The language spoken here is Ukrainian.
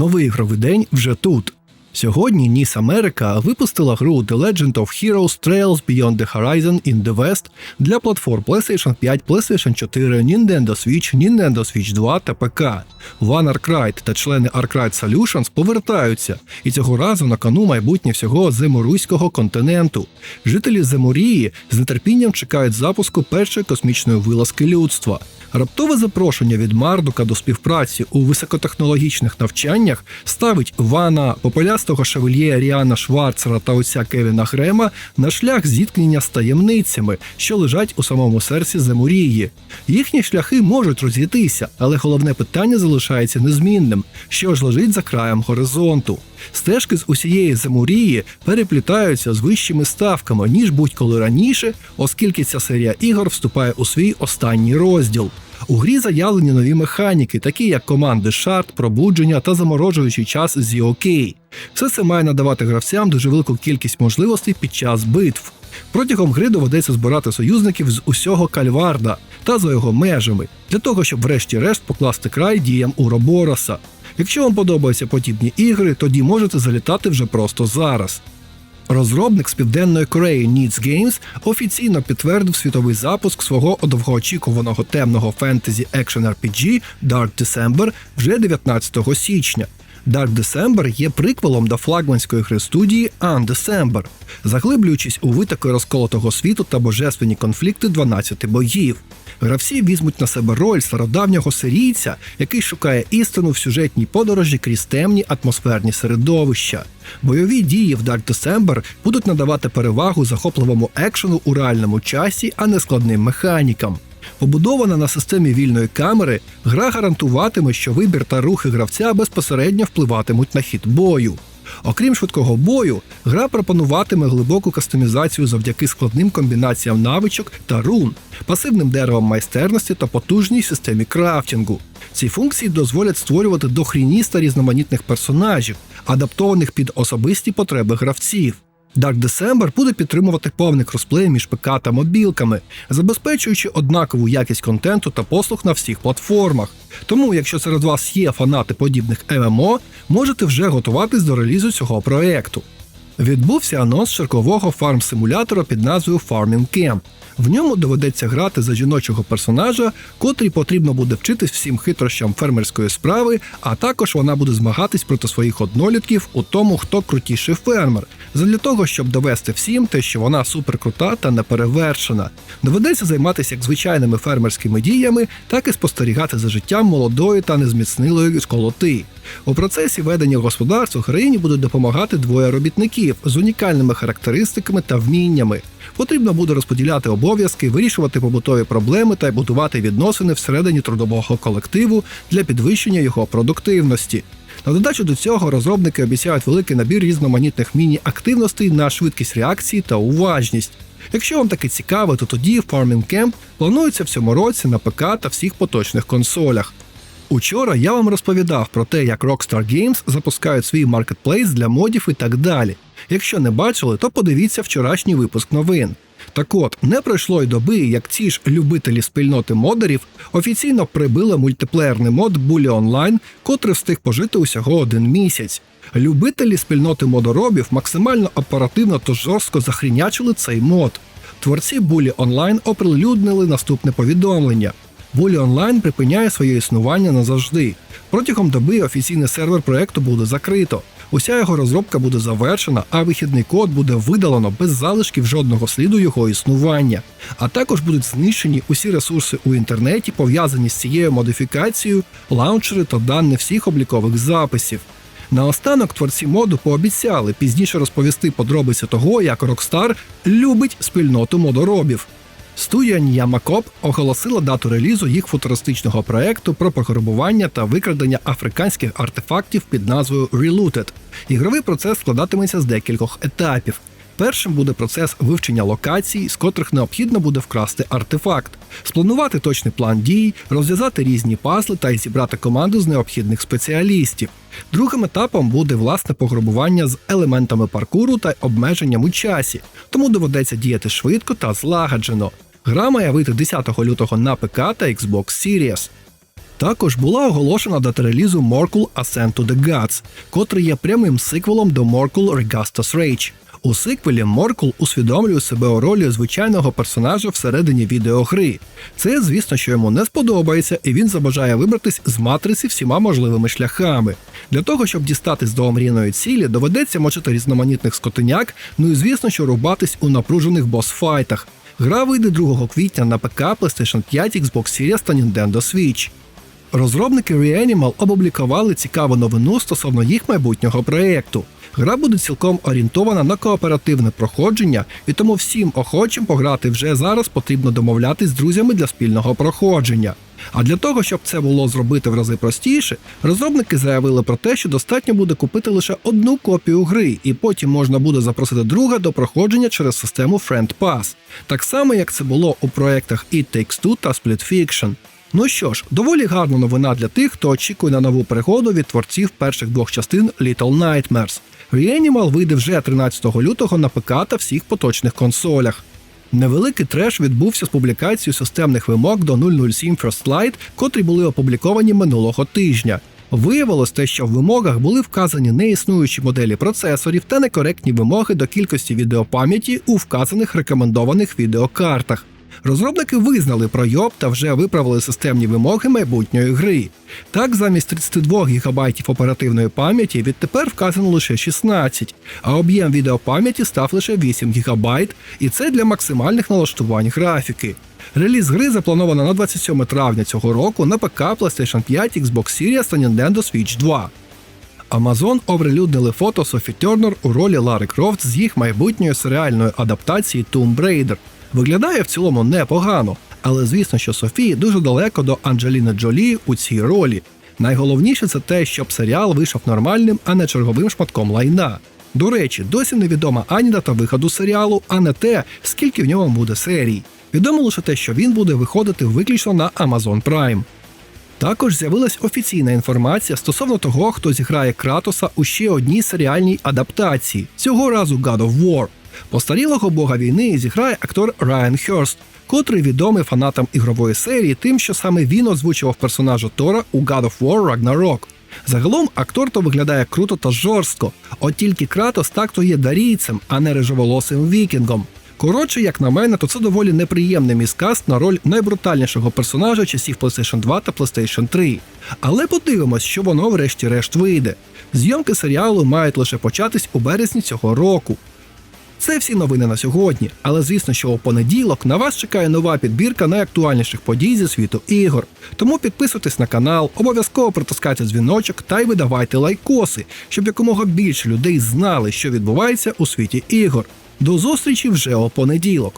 Новий ігровий день вже тут. Сьогодні NIS Америка випустила гру The Legend of Heroes Trails Beyond the Horizon in the West для платформ PlayStation 5, PlayStation 4, Nintendo Switch, Nintendo Switch 2 та ПК. One Arkwright та члени Arkwright Solutions повертаються, і цього разу на кону майбутнє всього земоруського континенту. Жителі Земорії з нетерпінням чекають запуску першої космічної вилазки людства. Раптове запрошення від Мардука до співпраці у високотехнологічних навчаннях ставить Вана, попелястого шевельє Ріана Шварцера та отця Кевіна Грема на шлях зіткнення з таємницями, що лежать у самому серці Земурії. Їхні шляхи можуть розійтися, але головне питання залишається незмінним: що ж лежить за краєм горизонту. Стежки з усієї Земурії переплітаються з вищими ставками, ніж будь-коли раніше, оскільки ця серія ігор вступає у свій останній розділ. У грі заявлені нові механіки, такі як команди шарт, пробудження та заморожуючий час з OK. Все це має надавати гравцям дуже велику кількість можливостей під час битв. Протягом гри доведеться збирати союзників з усього Кальварда та за його межами, для того, щоб врешті-решт покласти край діям Уробороса. Якщо вам подобаються подібні ігри, тоді можете залітати вже просто зараз. Розробник з південної Кореї Needs Games офіційно підтвердив світовий запуск свого довгоочікуваного темного фентезі екшен RPG Dark December вже 19 січня. Dark December є приквелом до флагманської гри студії Undecember, заглиблюючись у витоки розколотого світу та божественні конфлікти 12 боїв. Гравці візьмуть на себе роль стародавнього сирійця, який шукає істину в сюжетній подорожі крізь темні атмосферні середовища. Бойові дії в Dark December будуть надавати перевагу захопливому екшену у реальному часі, а не складним механікам. Побудована на системі вільної камери, гра гарантуватиме, що вибір та рухи гравця безпосередньо впливатимуть на хід бою. Окрім швидкого бою, гра пропонуватиме глибоку кастомізацію завдяки складним комбінаціям навичок та рун, пасивним деревам майстерності та потужній системі крафтінгу. Ці функції дозволять створювати дохрініста різноманітних персонажів, адаптованих під особисті потреби гравців. Dark December буде підтримувати повний кросплей між ПК та мобілками, забезпечуючи однакову якість контенту та послуг на всіх платформах. Тому, якщо серед вас є фанати подібних ММО, можете вже готуватись до релізу цього проекту. Відбувся анонс чергового фарм-симулятора під назвою Farming Camp. В ньому доведеться грати за жіночого персонажа, котрій потрібно буде вчитись всім хитрощам фермерської справи, а також вона буде змагатись проти своїх однолітків у тому, хто крутіший фермер, задля того, щоб довести всім те, що вона суперкрута та неперевершена. Доведеться займатися як звичайними фермерськими діями, так і спостерігати за життям молодої та незміцнилої сколоти. У процесі ведення господарства героїні будуть допомагати двоє робітників з унікальними характеристиками та вміннями. Потрібно буде розподіляти обов'язки, вирішувати побутові проблеми та будувати відносини всередині трудового колективу для підвищення його продуктивності. На додачу до цього розробники обіцяють великий набір різноманітних міні-активностей на швидкість реакції та уважність. Якщо вам таке цікаво, то тоді Farming Camp планується в цьому році на ПК та всіх поточних консолях. Учора я вам розповідав про те, як Rockstar Games запускають свій маркетплейс для модів і так далі. Якщо не бачили, то подивіться вчорашній випуск новин. Так от, не пройшло й доби, як ці ж любителі спільноти модерів офіційно прибили мультиплеєрний мод Bully Online, котрий встиг пожити усього один місяць. Любителі спільноти модоробів максимально оперативно та жорстко захрінячили цей мод. Творці Bully Online оприлюднили наступне повідомлення. Bully Online припиняє своє існування назавжди. Протягом доби офіційний сервер проекту буде закрито. Уся його розробка буде завершена, а вихідний код буде видалено без залишків жодного сліду його існування. А також будуть знищені усі ресурси у інтернеті, пов'язані з цією модифікацією, лаунчери та дані всіх облікових записів. Наостанок творці моду пообіцяли пізніше розповісти подробиці того, як Rockstar любить спільноту модоробів. Студія Ньямакоп оголосила дату релізу їх футуристичного проекту про пограбування та викрадення африканських артефактів під назвою Relooted. Ігровий процес складатиметься з декількох етапів. Першим буде процес вивчення локацій, з котрих необхідно буде вкрасти артефакт, спланувати точний план дій, розв'язати різні пазли та й зібрати команду з необхідних спеціалістів. Другим етапом буде власне пограбування з елементами паркуру та обмеженням у часі, тому доведеться діяти швидко та злагоджено. Гра має вийти 10 лютого на ПК та Xbox Series. Також була оголошена дата релізу Morkul Ascent to the Gods, котрий є прямим сиквелом до Morkul Regastas Rage. У сиквелі Моркул усвідомлює себе у ролі звичайного персонажа всередині відеогри. Це, звісно, що йому не сподобається, і він забажає вибратись з матриці всіма можливими шляхами. Для того, щоб дістатись до омріяної цілі, доведеться мочити різноманітних скотиняк, ну і звісно, що рубатись у напружених босфайтах. Гра вийде 2 квітня на ПК, PlayStation 5, Xbox Series та Nintendo Switch. Розробники Reanimal опублікували цікаву новину стосовно їх майбутнього проєкту. Гра буде цілком орієнтована на кооперативне проходження, і тому всім охочим пограти вже зараз потрібно домовлятись з друзями для спільного проходження. А для того, щоб це було зробити в рази простіше, розробники заявили про те, що достатньо буде купити лише одну копію гри, і потім можна буде запросити друга до проходження через систему Friend Pass, так само як це було у проєктах It Takes Two та Split Fiction. Ну що ж, доволі гарна новина для тих, хто очікує на нову пригоду від творців перших двох частин Little Nightmares. Reanimal вийде вже 13 лютого на ПК та всіх поточних консолях. Невеликий треш відбувся з публікацією системних вимог до 007 First Light, котрі були опубліковані минулого тижня. Виявилось те, що в вимогах були вказані неіснуючі моделі процесорів та некоректні вимоги до кількості відеопам'яті у вказаних рекомендованих відеокартах. Розробники визнали пройоб та вже виправили системні вимоги майбутньої гри. Так, замість 32 ГБ оперативної пам'яті відтепер вказано лише 16, а об'єм відеопам'яті став лише 8 ГБ, і це для максимальних налаштувань графіки. Реліз гри заплановано на 27 травня цього року на ПК, PlayStation 5, Xbox Series та Nintendo Switch 2. Amazon оприлюднили фото Софі Тернер у ролі Лари Крофт з їх майбутньої серіальної адаптації Tomb Raider. Виглядає в цілому непогано, але звісно, що Софії дуже далеко до Анджеліни Джолі у цій ролі. Найголовніше це те, щоб серіал вийшов нормальним, а не черговим шматком лайна. До речі, досі невідома ані дата виходу серіалу, а не те, скільки в ньому буде серій. Відомо лише те, що він буде виходити виключно на Amazon Prime. Також з'явилась офіційна інформація стосовно того, хто зіграє Кратоса у ще одній серіальній адаптації, цього разу God of War. Постарілого бога війни зіграє актор Райан Херст, котрий відомий фанатам ігрової серії тим, що саме він озвучував персонажа Тора у God of War Ragnarok. Загалом актор то виглядає круто та жорстко, от тільки Кратос так то є дарійцем, а не рижеволосим вікінгом. Коротше, як на мене, то це доволі неприємний міскаст на роль найбрутальнішого персонажа часів PlayStation 2 та PlayStation 3. Але подивимось, що воно врешті-решт вийде. Зйомки серіалу мають лише початись у березні цього року. Це всі новини на сьогодні, але звісно, що у понеділок на вас чекає нова підбірка найактуальніших подій зі світу ігор. Тому підписуйтесь на канал, обов'язково притискайте дзвіночок та й видавайте лайкоси, щоб якомога більше людей знали, що відбувається у світі ігор. До зустрічі вже у понеділок.